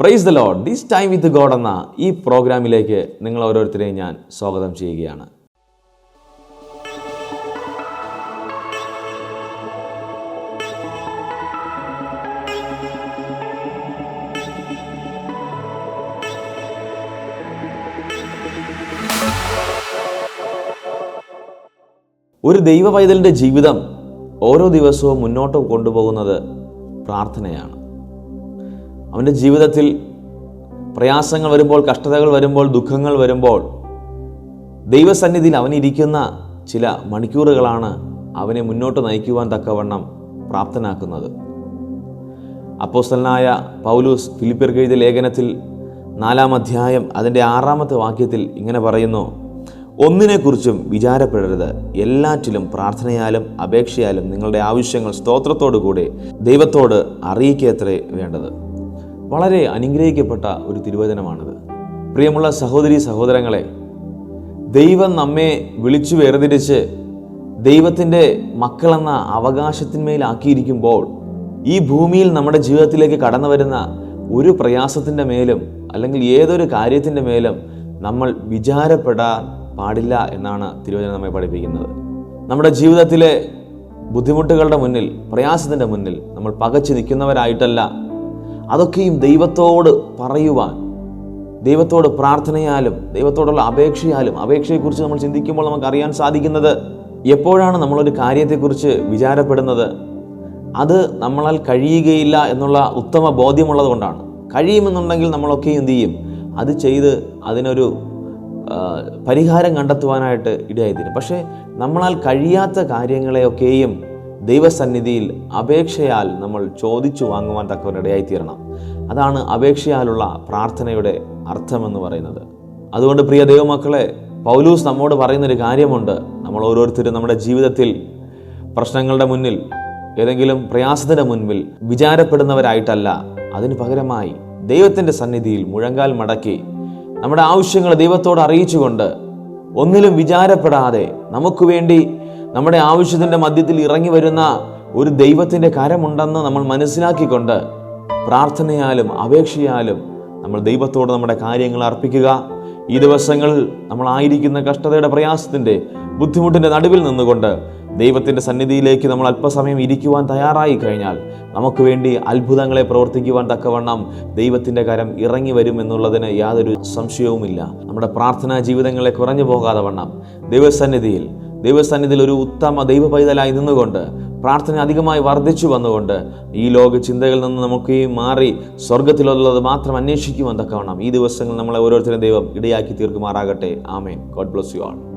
Praise the Lord this time with God എന്ന ഈ പ്രോഗ്രാമിലേക്ക് നിങ്ങൾ ഓരോരുത്തരെയും ഞാൻ സ്വാഗതം ചെയ്യുകയാണ്. ഒരു ദൈവ പൈതലിന്റെ ജീവിതം ഓരോ ദിവസവും മുന്നോട്ട് കൊണ്ടുപോകുന്നത് പ്രാർത്ഥനയാണ്. അവന്റെ ജീവിതത്തിൽ പ്രയാസങ്ങൾ വരുമ്പോൾ കഷ്ടതകൾ വരുമ്പോൾ ദുഃഖങ്ങൾ വരുമ്പോൾ ദൈവസന്നിധിയിൽ അവനിരിക്കുന്ന ചില മണിക്കൂറുകളാണ് അവനെ മുന്നോട്ട് നയിക്കുവാൻ തക്കവണ്ണം പ്രാപ്തനാക്കുന്നത്. അപ്പോസ്തലനായ പൗലൂസ് ഫിലിപ്പിയർ എഴുതിയ ലേഖനത്തിൽ നാലാം അധ്യായം അതിന്റെ ആറാമത്തെ വാക്യത്തിൽ ഇങ്ങനെ പറയുന്നു ഒന്നിനെക്കുറിച്ചും വിചാരപ്പെടരുത്. എല്ലാറ്റിലും പ്രാർത്ഥനയാലും അപേക്ഷയാലും നിങ്ങളുടെ ആവശ്യങ്ങൾ സ്തോത്രത്തോടു കൂടെ ദൈവത്തോട് അറിയിക്കത്രേ വേണ്ടത്. വളരെ അനുഗ്രഹിക്കപ്പെട്ട ഒരു തിരുവചനമാണിത്. പ്രിയമുള്ള സഹോദരി സഹോദരങ്ങളെ ദൈവം നമ്മെ വിളിച്ചു വേർതിരിച്ച് ദൈവത്തിന്റെ മക്കളെന്ന അവകാശത്തിന്മേലാക്കിയിരിക്കുമ്പോൾ ഈ ഭൂമിയിൽ നമ്മുടെ ജീവിതത്തിലേക്ക് കടന്നു വരുന്ന ഒരു പ്രയാസത്തിന്റെ മേലും അല്ലെങ്കിൽ ഏതൊരു കാര്യത്തിന്റെ മേലും നമ്മൾ വിചാരപ്പെടാൻ പാടില്ല എന്നാണ് തിരുവചനം നമ്മെ പഠിപ്പിക്കുന്നത്. നമ്മുടെ ജീവിതത്തിലെ ബുദ്ധിമുട്ടുകളുടെ മുന്നിൽ പ്രയാസത്തിന്റെ മുന്നിൽ നമ്മൾ പകച്ചു നിൽക്കുന്നവരായിട്ടല്ല അതൊക്കെയും ദൈവത്തോട് പറയുവാൻ ദൈവത്തോട് പ്രാർത്ഥനയാലും ദൈവത്തോടുള്ള അപേക്ഷയാലും അപേക്ഷയെക്കുറിച്ച് നമ്മൾ ചിന്തിക്കുമ്പോൾ നമുക്ക് അറിയാൻ സാധിക്കുന്നത് എപ്പോഴാണ് നമ്മളൊരു കാര്യത്തെക്കുറിച്ച് വിചാരപ്പെടുന്നത്? അത് നമ്മളാൽ കഴിയുകയില്ല എന്നുള്ള ഉത്തമ ബോധ്യമുള്ളത് കൊണ്ടാണ്. കഴിയുമെന്നുണ്ടെങ്കിൽ നമ്മളൊക്കെ എന്തു ചെയ്യും? അത് ചെയ്ത് അതിനൊരു പരിഹാരം കണ്ടെത്തുവാനായിട്ട് ഇടയായിത്തീരും. പക്ഷേ നമ്മളാൽ കഴിയാത്ത കാര്യങ്ങളെയൊക്കെയും ദൈവസന്നിധിയിൽ അപേക്ഷയാൽ നമ്മൾ ചോദിച്ചു വാങ്ങുവാൻ തക്കവരിടയായിത്തീരണം. അതാണ് അപേക്ഷയാലുള്ള പ്രാർത്ഥനയുടെ അർത്ഥമെന്ന് പറയുന്നത്. അതുകൊണ്ട് പ്രിയ ദൈവമക്കളെ പൗലൂസ് നമ്മോട് പറയുന്നൊരു കാര്യമുണ്ട്. നമ്മൾ ഓരോരുത്തരും നമ്മുടെ ജീവിതത്തിൽ പ്രശ്നങ്ങളുടെ മുന്നിൽ ഏതെങ്കിലും പ്രയാസത്തിന്റെ മുൻപിൽ വിചാരപ്പെടുന്നവരായിട്ടല്ല അതിന് പകരമായി ദൈവത്തിന്റെ സന്നിധിയിൽ മുഴങ്കാൽ മടക്കി നമ്മുടെ ആവശ്യങ്ങൾ ദൈവത്തോട് അറിയിച്ചുകൊണ്ട് ഒന്നിലും വിചാരപ്പെടാതെ നമുക്ക് വേണ്ടി നമ്മുടെ ആവശ്യത്തിന്റെ മധ്യത്തിൽ ഇറങ്ങി വരുന്ന ഒരു ദൈവത്തിന്റെ കരമുണ്ടെന്ന് നമ്മൾ മനസ്സിലാക്കിക്കൊണ്ട് പ്രാർത്ഥനയാലും അപേക്ഷയാലും നമ്മൾ ദൈവത്തോട് നമ്മുടെ കാര്യങ്ങൾ അർപ്പിക്കുക. ഈ ദിവസങ്ങളിൽ നമ്മളായിരിക്കുന്ന കഷ്ടതയുടെ പ്രയാസത്തിന്റെ ബുദ്ധിമുട്ടിന്റെ നടുവിൽ നിന്നുകൊണ്ട് ദൈവത്തിന്റെ സന്നിധിയിലേക്ക് നമ്മൾ അല്പസമയം ഇരിക്കുവാൻ തയ്യാറായി കഴിഞ്ഞാൽ നമുക്ക് വേണ്ടി അത്ഭുതങ്ങളെ പ്രവർത്തിക്കുവാൻ തക്കവണ്ണം ദൈവത്തിന്റെ കരം ഇറങ്ങി വരും എന്നുള്ളതിന് യാതൊരു സംശയവുമില്ല. നമ്മുടെ പ്രാർത്ഥനാ ജീവിതങ്ങളെ കുറഞ്ഞു പോകാതെ വണ്ണം ദൈവസന്നിധിയിൽ ദൈവസന്നിധിയിൽ ഒരു ഉത്തമ ദൈവ പൈതലായി നിന്നുകൊണ്ട് പ്രാർത്ഥന അധികമായി വർദ്ധിച്ചു വന്നുകൊണ്ട് ഈ ലോക ചിന്തകളിൽ നിന്ന് നമുക്ക് മാറി സ്വർഗത്തിലുള്ളത് മാത്രം അന്വേഷിക്കുമെന്നൊക്കെ വേണം ഈ ദിവസങ്ങൾ നമ്മളെ ഓരോരുത്തരും ദൈവം ഇടയാക്കി തീർക്കുമാറാകട്ടെ. ആമേൻ. God bless you all.